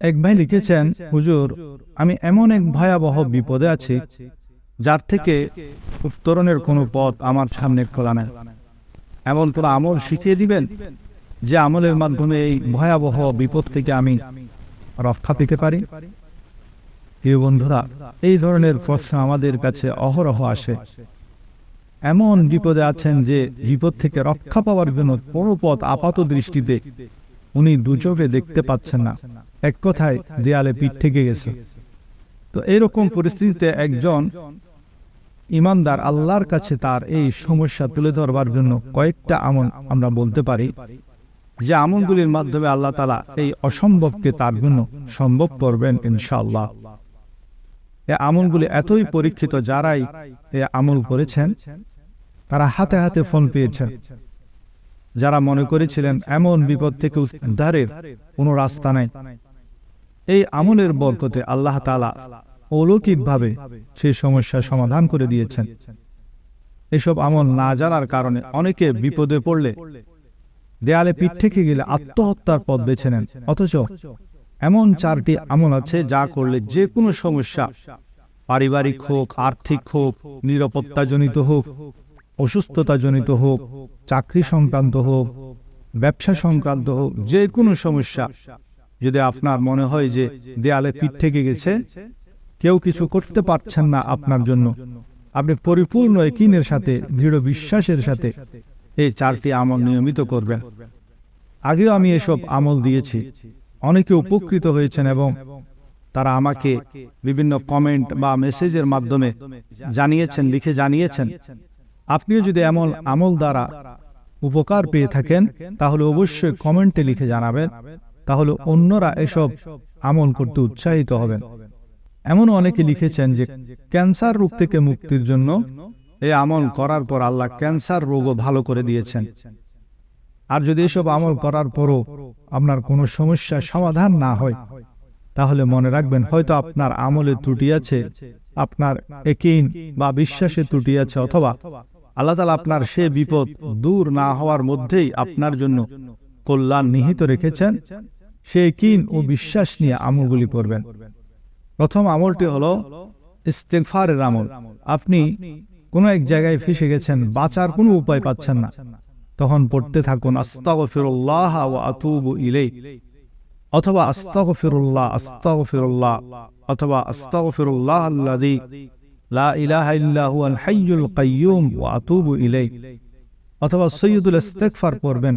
এক ভাই লিখেছেন, হুজুর, আমি এমন এক ভয়াবহ বিপদে আছি, যার থেকে উত্তরণের কোনো পথ আমার সামনে খোলা নেই। এমন কোনো আমল শিখিয়ে দিবেন যে আমলের মাধ্যমে এই ভয়াবহ বিপদ থেকে আমি রক্ষা পেতে পারি? প্রিয় বন্ধুরা, এই ধরনের প্রশ্ন আমাদের কাছে অহরহ আসে। এমন বিপদে আছেন যে বিপদ থেকে রক্ষা পাওয়ার জন্য কোনো পথ আপাত দৃষ্টিতে উনি দুচোখে দেখতে পাচ্ছেন না। এক কথায় দেয়ালে পিঠ থেকে গেছে। তো এইরকম পরিস্থিতিতে একজন ইমানদার আল্লাহর কাছে তার এই সমস্যা তুলে ধরবার জন্য কয়েকটা আমল আমরা বলতে পারি যে আমলগুলির মাধ্যমে আল্লাহ তালা এই অসম্ভবকে তার জন্য সম্ভব করবেন ইনশাআল্লাহ। এ আমলগুলি এতই পরীক্ষিত যারাই এ আমল করেছেন তারা হাতে হাতে ফল পেয়েছেন। যারা মনে করেছিলেন এমন বিপদ থেকে উদ্ধারের কোনো রাস্তা নাই এই আমলের বরকতে আল্লাহ তালা অলৌকিকভাবে সেই সমস্যার সমাধান করে দিয়েছেন। এসব আমল না জানার কারণে অনেকে বিপদে পড়লে দেয়ালে পিঠ থেকে গেলে আত্মহত্যার পথ বেছে নেন। অথচ এমন চারটি আমল আছে যা করলে যে কোনো সমস্যা, পারিবারিক হোক আর্থিক হোক নিরাপত্তাজনিত হোক অসুস্থতাজনিত হোক চাকরি সংক্রান্ত হোক ব্যবসা সংক্রান্ত হোক যে কোনো সমস্যা যদি আপনার মনে হয় যে দেয়ালে পিঠ থেকে গেছে, কেউ কিছু করতে পারছেন না আপনার জন্য। আপনি পরিপূর্ণ একিনের সাথে, দৃঢ় বিশ্বাসের সাথে এই চারটি আমল নিয়মিত করবেন। আগেও আমি এসব আমল দিয়েছি। অনেকে উপকৃত হয়েছেন এবং তারা আমাকে বিভিন্ন কমেন্ট বা মেসেজের মাধ্যমে জানিয়েছেন, লিখে জানিয়েছেন। আপনিও যদি এমন আমল দ্বারা উপকার পেয়ে থাকেন, তাহলে অবশ্যই কমেন্টে লিখে জানাবেন। তাহলে অন্যরা এসব আমল করতে উৎসাহিত হবেন। এমনও অনেকে লিখেছেন যে ক্যান্সার রোগ থেকে মুক্তির জন্য এই আমল করার পর আল্লাহ ক্যান্সার রোগও ভালো করে দিয়েছেন। আর যদি এসব আমল করার পরও আপনার কোনো সমস্যার সমাধান না হয়, তাহলে মনে রাখবেন হয়তো আপনার আমলে ত্রুটি আছে, আপনার একিন বা বিশ্বাসে ত্রুটি আছে, অথবা আল্লাহ তালা আপনার সে বিপদ দূর না হওয়ার মধ্যেই আপনার জন্য কল্যাণ নিহিত রেখেছেন। সে কিন ও বিশ্বাস নিয়ে আমলগুলি করবেন। প্রথম আমলটি হলো ইস্তেগফারের আমল। আপনি কোনো এক জায়গায় ফেসে গেছেন, বাঁচার কোনো উপায় পাচ্ছেন না। তখন পড়তে থাকুন, আস্তাগফিরুল্লাহ ওয়া আতুবু ইলাই অথবা আস্তাগফিরুল্লাহ আস্তাগফিরুল্লাহ, অথবা আস্তাগফিরুল্লাহ আল্লাযী লা ইলাহা ইল্লা হুয়াল হাইয়ুল কাইয়্যুম ওয়া আতুবু ইলাই অথবা সৈয়দুল ইস্তেগফার পড়বেন।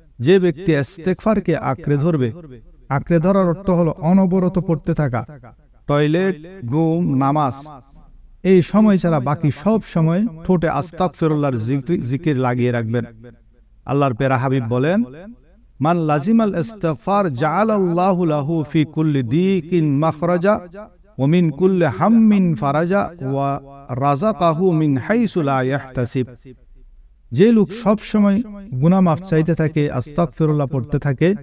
যে ব্যক্তি ইস্তেগফারকে আঁকড়ে ধরবে, আঁকড়ে ধরার অর্থ হলো অনবরত পড়তে থাকা, টয়লেট, ঘুম, নামাজ। এই সময় ছাড়া বাকি সব সময় ঠোঁটে আস্তাক ফেরুল্লাহর জিকির লাগিয়ে রাখবেন। আল্লাহর পেরা হাবিব বলেন, মান লাজিমাল ইস্তিগফার জাআলাল্লাহু লাহু ফি কুল্লি দিকিন মাখরাজা ওয়া মিন কুল্লি হাম্মিন ফারাজা ওয়া রাযাকাহু মিন হাইসু লা যে লোক সব সময় গুনাহ মাফ চাইতে থাকে, আস্তাগফিরুল্লাহ পড়তে থাকে,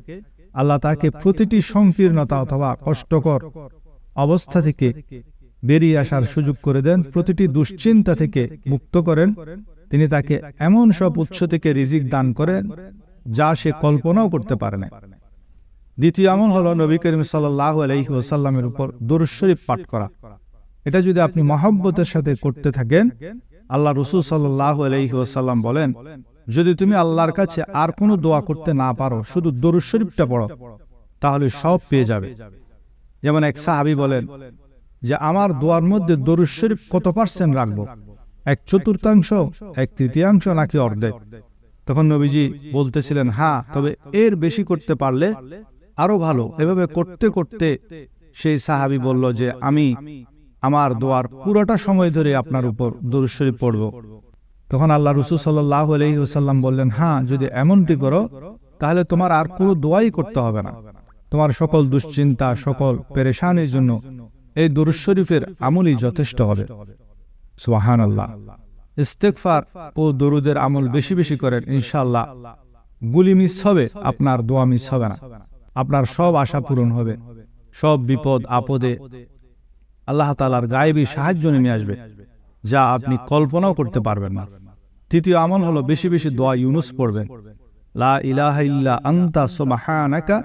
আল্লাহ তাকে প্রতিটি সংকীর্ণতা অথবা কষ্টকর অবস্থা থেকে বেরিয়ে আসার সুযোগ করে দেন, প্রতিটি দুশ্চিন্তা থেকে মুক্ত করেন। তিনি তাকে এমন সব উৎস থেকে রিজিক দান করেন যা সে কল্পনাও করতে পারে না। দ্বিতীয় আমল হল নবী করিম সাল্লাহ আলহি ওসাল্লামের উপর দুরুশরীফ পাঠ করা। এটা যদি আপনি মহব্বতের সাথে করতে থাকেন আল্লাহ রসুল সাল্লাহ বলেন, যদি তুমি আল্লাহর কাছে আর কোনো দোয়া করতে না পারো, শুধু দরুশরীফটা পড়ো, তাহলে সব পেয়ে যাবে। যেমন এক সাহাবি বলেন যে, আমার দোয়ার মধ্যে দরুদ শরীফ কত পার্সেন্ট রাখব? এক চতুর্থাংশ, এক তৃতীয়াংশ নাকি অর্ধেক? তখন নবীজি বলতেছিলেন হ্যাঁ তবে এর বেশি করতে পারলে আরও ভালো। এভাবে করতে করতে সেই সাহাবি বলল যে, আমি আমার দোয়ার পুরোটা সময় ধরে আপনার উপর দরুদ পড়ব। তখন আল্লাহ রসুল সাল্লাহ আলহিহাল্লাম বললেন হ্যাঁ যদি এমনটি করো, তাহলে তোমার আর কোনো দোয়াই করতে হবে না। তোমার সকল দুশ্চিন্তা, সকল পেরেশানির জন্য এই দুরুজ শরীফের আমলই যথেষ্ট হবে। সুহান আল্লাহ ইস্তেকফার ও দরুদের আমল বেশি বেশি করেন, ইনশাআল্লাহ। গুলি মিস হবে, আপনার দোয়া মিস হবে না। আপনার সব আশা পূরণ হবে। সব বিপদ আপদে আল্লাহ তালার গায়েবী সাহায্য নেমে আসবে, যা আপনি কল্পনাও করতে পারবেন না। তৃতীয় আমল হলো বেশি বেশি দোয়া ইউনুস পড়বেন। লা ইলাহা ইল্লা আনতা সুবহানাকা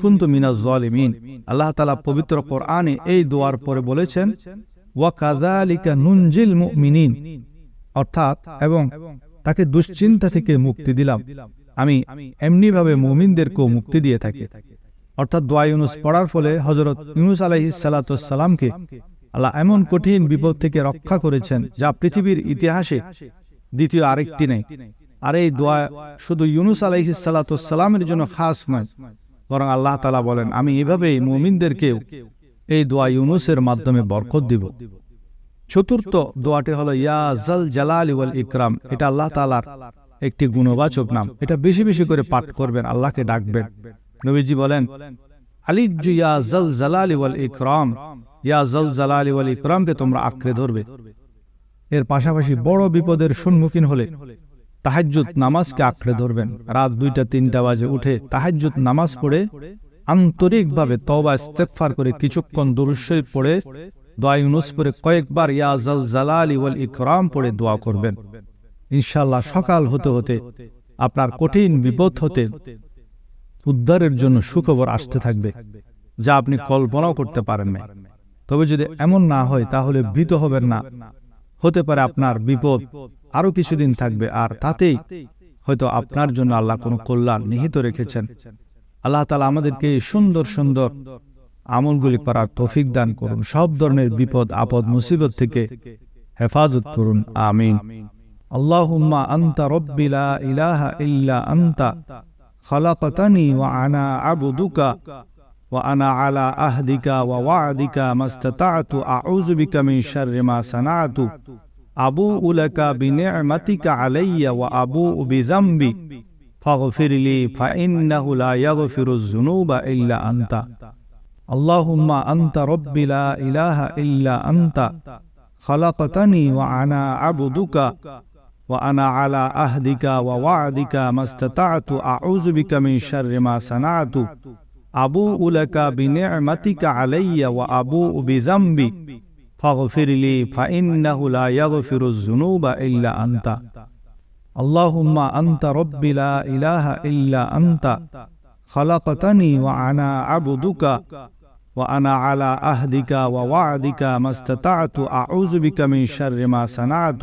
কুনতু মিনাজ জালিমিন। আল্লাহ তাআলা পবিত্র কোরআনে এই দোয়ার পরে বলেছেন, ওয়া কাযালিকা নুনজিল মুমিনিন। অর্থাৎ, এবং তাকে দুশ্চিন্তা থেকে মুক্তি দিলাম। আমি এমনিভাবে মুমিনদেরকেও মুক্তি দিয়ে থাকি। অর্থাৎ দোয়া ইউনুস পড়ার ফলে হজরত ইউনুস আলাইহিস সালাতামকে আল্লাহ এমন কঠিন বিপদ থেকে রক্ষা করেছেন যা পৃথিবীর ইতিহাসে দ্বিতীয় আরেকটি নেই। আর এই দোয়া শুধু ইউনুস আলাইহিস সালাতামের জন্য খাস নয়, বরং আল্লাহ তালা বলেন, আমি এভাবেই মুমিনদেরকেও এই দোয়া ইউনুসের মাধ্যমে বরকত দিব। চতুর্থ দোয়াটি হলো, ইয়া জাল জালাল ওয়াল ইকরাম। এটা আল্লাহ তালার একটি গুণবাচক নাম। এটা বেশি বেশি করে পাঠ করবেন, আল্লাহকে ডাকবেন। নবীজি বলেন আলিজু ইয়া জাল জালাল ওয়াল ইকরাম। ইয়া জাল জালাল ওয়াল ইকরামকে তোমরা আঁকড়ে ধরবে। এর পাশাপাশি বড় বিপদের সম্মুখীন হলে তাহাজ্জুদ নামাজকে আঁকড়ে ধরবেন। রাত দুইটা, তিনটা বাজে উঠে তাহাজ্জুদ নামাজ পড়ে আন্তরিকভাবে তওবা ইস্তেগফার করে কিছুক্ষণ দুরূদ পড়ে দোয়া ইউনুস পড়ে কয়েকবার ইয়া জাল জালালি ওয়াল ইকরাম পড়ে দোয়া করবেন। ইনশাআল্লাহ সকাল হতে হতে আপনার কঠিন বিপদ হতে উদ্ধারের জন্য সুখবর আসতে থাকবে, যা আপনি কল্পনাও করতে পারেন না তবে যদি এমন না হয়, তাহলে ভীত হবেন না। হতে পারে আপনার বিপদ আরও কিছুদিন থাকবে, আর তাতেই হয়তো আপনার জন্য আল্লাহ কোনো কল্যাণ নিহিত রেখেছেন। আল্লাহ তালা আমাদেরকে সুন্দর সুন্দর আমলগুলি করার তৌফিক দান করুন। সব ধরনের বিপদ, আপদ, মুসিবত থেকে হেফাজত করুন। আমিন। আল্লাহুম্মা আনতা রব্বি লা ইলাহা ইল্লা আনতা خلقتني وأنا عبدك وأنا على أهدك ووعدك ما استطعت. أعوذ بك من شر ما صنعت. أبوء لك بنعمتك علي وأبوء بذنبي. فاغفر لي فإنه لا يغفر الذنوب إلا أنت. اللهم أنت ربي لا إله إلا أنت. خلقتني وأنا عبدك وأنا على أهدك ووعدك ما استطعت. أعوذ بك من شر ما صنعت. أبوء لك بنعمتك علي وأبوء بذنبي. فاغفر لي فإنه لا يغفر الذنوب إلا أنت. اللهم أنت ربي لا إله إلا أنت. خلقتني وأنا عبدك. وأنا على أهدك ووعدك ما استطعت. أعوذ بك من شر ما صنعت.